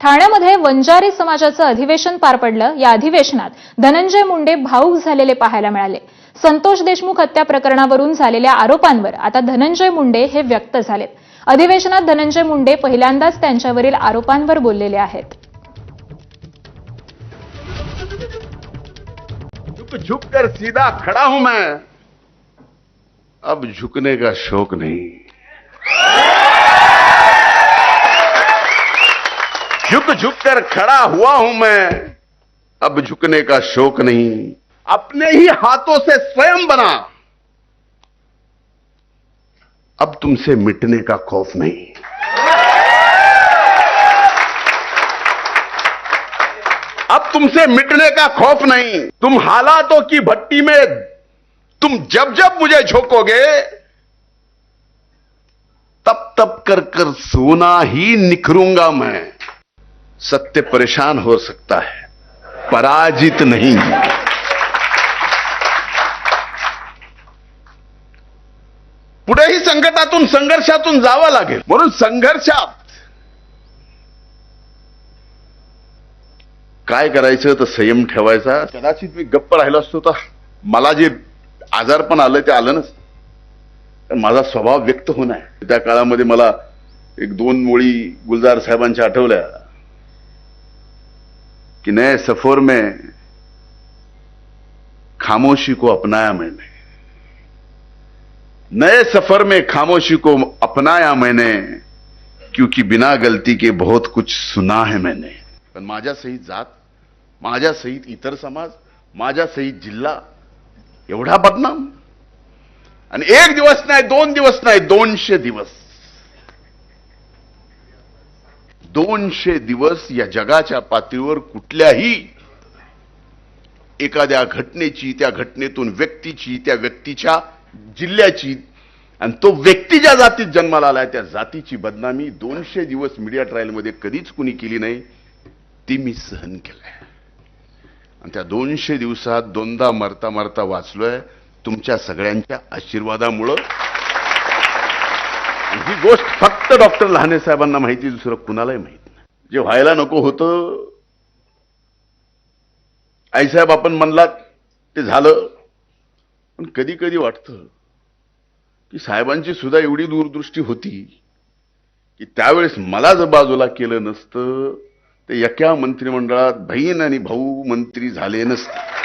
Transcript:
ठाण्यामध्ये वंजारी समाजाचं अधिवेशन पार पडलं. या अधिवेशनात धनंजय मुंडे भाऊक झालेले पाहायला मिळाले. संतोष देशमुख हत्या प्रकरणावरून झालेल्या आरोपांवर आता धनंजय मुंडे हे व्यक्त झालेत. अधिवेशनात धनंजय मुंडे पहिल्यांदाच त्यांच्यावरील आरोपांवर बोललेले आहेत. झुक कर सीधा खड़ा हूं मैं. अब झुकने का शौक नहीं. झुक झुक कर खड़ा हुआ हूँ मैं। अब झुकने का शौक नहीं। अपने ही हाथों से स्वयं बना। अब तुमसे मिटने का खौफ नहीं। अब तुमसे मिटने का खौफ नहीं। तुम हालातों की भट्टी में तुम जब जब मुझे झोंकोगे, तब तब कर कर सोना ही निखरूँगा मैं। सत्य परेशान हो सकता है पराजित नहीं। पुढेही संकटातून संघर्षातून जावं लागेल. म्हणून संघर्षात काय करायचं तर संयम ठेवायचा. कदाचित मी गप्प राहिलो असतो तर मला जे आजार पण आलं ते आलं नसतं. माझा स्वभाव व्यक्त होणार. त्या काळामध्ये मला एक दोन मुळी गुलजार साहेबांच्या आठवल्या. कि नए सफर में खामोशी को अपनाया मैंने। नए सफर में खामोशी को अपनाया मैंने क्योंकि बिना गलती के बहुत कुछ सुना है मैंने। पण माझ्या सहित जात माझ्या सहित इतर समाज माझ्या सहित जिल्हा एवढा बदनाम। आणि एक दिवस नाही दोन दिवस नाही दोनशे दिवस। दोनशे दिवस या जगाच्या पातळीवर कुठल्याही एखाद्या घटनेची त्या घटनेतून व्यक्तीची त्या व्यक्तीच्या जिल्ह्याची आणि तो व्यक्ती ज्या जातीत जन्माला आलाय त्या जातीची बदनामी दोनशे दिवस मीडिया ट्रायलमध्ये कधीच कुणी केली नाही ती मी सहन केलंय. आणि त्या दोनशे दिवसात दोनदा मरता मरता वाचलोय तुमच्या सगळ्यांच्या आशीर्वादामुळं आणि ही गोष्ट फक्त डॉक्टर लहाने साहेबांना माहिती दुसरं कुणालाही माहीत नाही. जे व्हायला नको होतं आईसाहेब आपण म्हणलात ते झालं. पण कधी कधी वाटतं की साहेबांची सुद्धा एवढी दूरदृष्टी होती की त्यावेळेस मला जर बाजूला केलं नसतं तर एका मंत्रिमंडळात बहीण आणि भाऊ मंत्री झाले नसते.